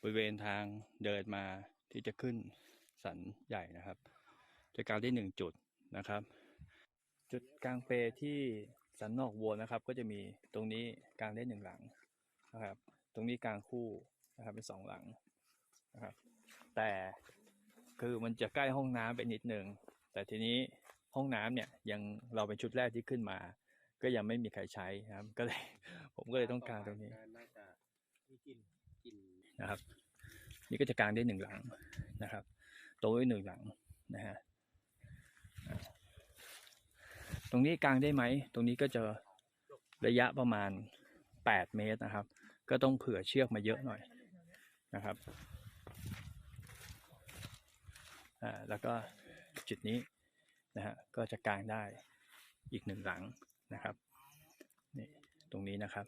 บริเวณทางเดินมาที่จะขึ้นสันใหญ่นะครับจะกางได้หนึ่งจุดนะครับ จุดกลางเปที่สันนอกวัวนะครับ ก็จะมีตรงนี้กางได้หนึ่งหลังนะครับ ตรงนี้กลางคู่นะครับเป็นสองหลังนะครับ แต่คือมันจะใกล้ห้องน้ำไปนิดนึงแต่ทีนี้ห้องน้ำเนี่ยยังเราเป็นชุดแรกที่ขึ้นมา ก็ยังไม่มีใครใช้นะครับ ก็เลยผมก็เลยต้องกางตรงนี้น่าจะมีกลิ่นกลิ่น นะครับ นี่ก็จะกางได้หนึ่งหลังนะครับโตรงนี้หนึ่งหลังนะฮะตรงนี้กางได้ไหม ตรงนี้ก็จะระยะประมาณแปดเมตรนะครับ ก็ต้องเผื่อเชือกมาเยอะหน่อยนะครับอ่าแล้วก็จุดนี้นะฮะก็จะกางได้อีกหนึ่งหลังนะครับนี่ตรงนี้นะครับ